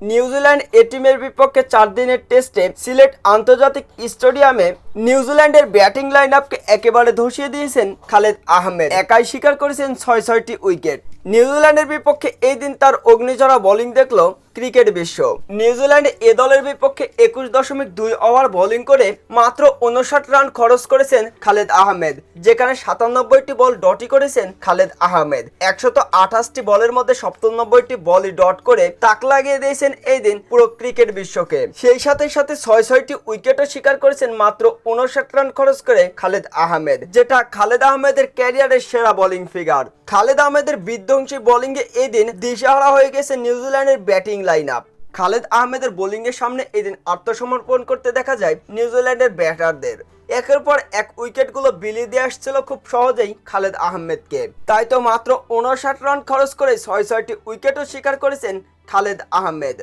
New Zealand এ টিমের বিপক্ষে চার দিনের টেস্টে সিলেট আন্তর্জাতিক স্টেডিয়ামে নিউজিল্যান্ডের ব্যাটিং লাইন আপকে একেবারে ধসিয়ে দিয়েছেন খালেদ আহমেদ। একাই স্বীকার করেছেন ছয় ছয়টি উইকেট। নিউজিল্যান্ডের বিপক্ষে এই দিন তার অগ্নিঝরা বোলিং দেখল ক্রিকেট বিশ্ব। নিউজিল্যান্ড এ দলের বিপক্ষে একুশ দশমিক দুই ওভার বোলিং করে মাত্র উনষাট রান খরচ করেছেন খালেদ আহমেদ, যেখানে সাতানব্বইটি বল ডটই করেছেন খালেদ আহমেদ। একশত আঠাশটি বলের মধ্যে সপ্তানব্বইটি বলই ডট করে তাক লাগিয়ে দিয়েছেন এই দিন পুরো ক্রিকেট বিশ্বকে। সেই সাথে সাথে ছয় ছয়টি উইকেটও শিকার করেছেন মাত্র উনষাট রান খরচ করে খালেদ আহমেদ, যেটা খালেদ আহমেদের ক্যারিয়ারের সেরা বোলিং ফিগার। খালেদ আহমেদের বিধ্বংসী বোলিংয়ে এই দিন দিশাহারা হয়ে গেছে নিউজিল্যান্ডের ব্যাটিং লাইন আপ খালেদ আহমেদের বোলিংয়ের সামনে এদিন আত্মসমর্পণ করতে দেখা যায় নিউজিল্যান্ডের ব্যাটারদের। একের পর এক উইকেটগুলো বিলিয়ে দিয়ে আসছিল খুব সহজেই খালেদ আহমেদকে। তাই তো মাত্র উনষাট রান খরচ করে ছয় ছয়টি উইকেটও স্বীকার করেছেন খালেদ আহমেদ।